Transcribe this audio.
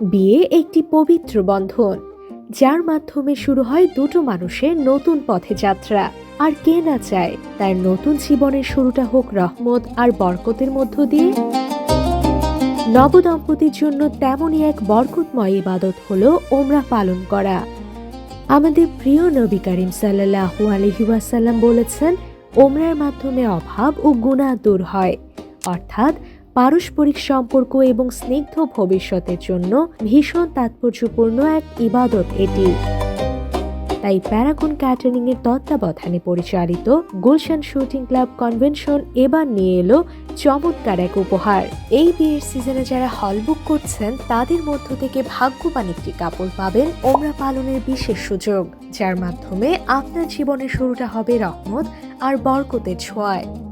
বিয়ে একটি পবিত্র বন্ধন, যার মাধ্যমে শুরু হয় দুটো মানুষের নতুন পথে যাত্রা। আর কে না চায় তার নতুন জীবনের শুরুটা হোক রহমত আর বরকতের মধ্য দিয়ে। নবদম্পতির জন্য তেমনই এক বরকতময় ইবাদত হলো ওমরা পালন করা। আমাদের প্রিয় নবী করিম সাল্লাহু আলহি ওয়াসাল্লাম বলেছেন, ওমরার মাধ্যমে অভাব ও গুণা দূর হয়। অর্থাৎ পারস্পরিক সম্পর্ক এবং স্নিগ্ধ ভবিষ্যতের জন্য ভীষণ তাৎপর্যপূর্ণ এক ইবাদত এটি। তাই প্যারাগন ক্যাটারিং এর তত্ত্বাবধানে পরিচালিত গুলশান শুটিং ক্লাব কনভেনশন এবার নিয়ে এলো চমৎকার এক উপহার। এই বিয়ের সিজনে যারা হল বুক করছেন, তাদের মধ্য থেকে ভাগ্যবান একটি কাপড় পাবেন ওমরা পালনের বিশেষ সুযোগ, যার মাধ্যমে আপনার জীবনের শুরুটা হবে রহমত আর বরকতের ছোঁয়ায়।